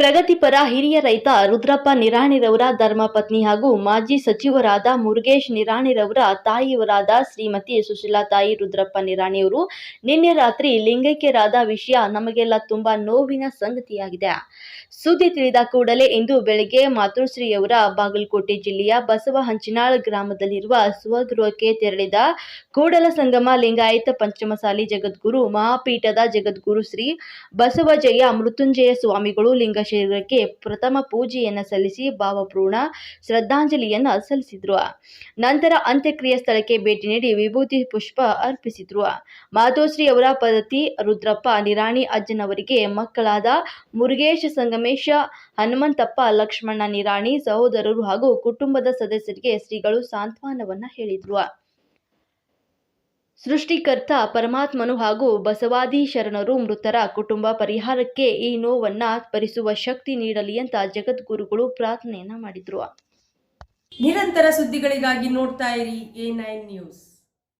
ಪ್ರಗತಿಪರ ಹಿರಿಯ ರೈತ ರುದ್ರಪ್ಪ ನಿರಾಣಿರವರ ಧರ್ಮಪತ್ನಿ ಹಾಗೂ ಮಾಜಿ ಸಚಿವರಾದ ಮುರುಗೇಶ್ ನಿರಾಣಿರವರ ತಾಯಿಯವರಾದ ಶ್ರೀಮತಿ ಸುಶೀಲಾ ತಾಯಿ ರುದ್ರಪ್ಪ ನಿರಾಣಿಯವರು ನಿನ್ನೆ ರಾತ್ರಿ ಲಿಂಗೈಕ್ಯರಾದ ವಿಷಯ ನಮಗೆಲ್ಲ ತುಂಬಾ ನೋವಿನ ಸಂಗತಿಯಾಗಿದೆ. ಸುದ್ದಿ ತಿಳಿದ ಕೂಡಲೇ ಇಂದು ಬೆಳಗ್ಗೆ ಮಾತೃಶ್ರೀಯವರ ಬಾಗಲಕೋಟೆ ಜಿಲ್ಲೆಯ ಬಸವ ಹಂಚಿನಾಳ್ ಗ್ರಾಮದಲ್ಲಿರುವ ಸ್ವಗೃಹಕ್ಕೆ ತೆರಳಿದ ಕೂಡಲ ಸಂಗಮ ಲಿಂಗಾಯತ ಪಂಚಮಸಾಲಿ ಜಗದ್ಗುರು ಮಹಾಪೀಠದ ಜಗದ್ಗುರು ಶ್ರೀ ಬಸವಜಯ ಮೃತ್ಯುಂಜಯ ಸ್ವಾಮಿಗಳು ಲಿಂಗ ಶರೀರಕ್ಕೆ ಪ್ರಥಮ ಪೂಜೆಯನ್ನು ಸಲ್ಲಿಸಿ ಭಾವಪೂರ್ಣ ಶ್ರದ್ಧಾಂಜಲಿಯನ್ನು ಸಲ್ಲಿಸಿದ್ರು. ನಂತರ ಅಂತ್ಯಕ್ರಿಯೆ ಸ್ಥಳಕ್ಕೆ ಭೇಟಿ ನೀಡಿ ವಿಭೂತಿ ಪುಷ್ಪ ಅರ್ಪಿಸಿದ್ರು. ಮಾತೋಶ್ರೀ ಅವರ ಪದ್ಧತಿ ರುದ್ರಪ್ಪ ನಿರಾಣಿ ಅಜ್ಜನವರಿಗೆ ಮಕ್ಕಳಾದ ಮುರುಗೇಶ್ ಸಂಗಮೇಶ, ಹನುಮಂತಪ್ಪ, ಲಕ್ಷ್ಮಣ ನಿರಾಣಿ, ಸಹೋದರರು ಹಾಗೂ ಕುಟುಂಬದ ಸದಸ್ಯರಿಗೆ ಶ್ರೀಗಳು ಸಾಂತ್ವನವನ್ನ ಹೇಳಿದ್ರು. ಸೃಷ್ಟಿಕರ್ತ ಪರಮಾತ್ಮನು ಹಾಗೂ ಬಸವಾದಿ ಶರಣರು ಮೃತರ ಕುಟುಂಬ ಪರಿಹಾರಕ್ಕೆ ಈ ನೋವನ್ನ ಭರಿಸುವ ಶಕ್ತಿ ನೀಡಲಿ ಅಂತ ಜಗದ್ಗುರುಗಳು ಪ್ರಾರ್ಥನೆಯನ್ನ ಮಾಡಿದ್ರು. ನಿರಂತರ ಸುದ್ದಿಗಳಿಗಾಗಿ ನೋಡ್ತಾ ಇರಿ ಎ ನೈನ್ ನ್ಯೂಸ್.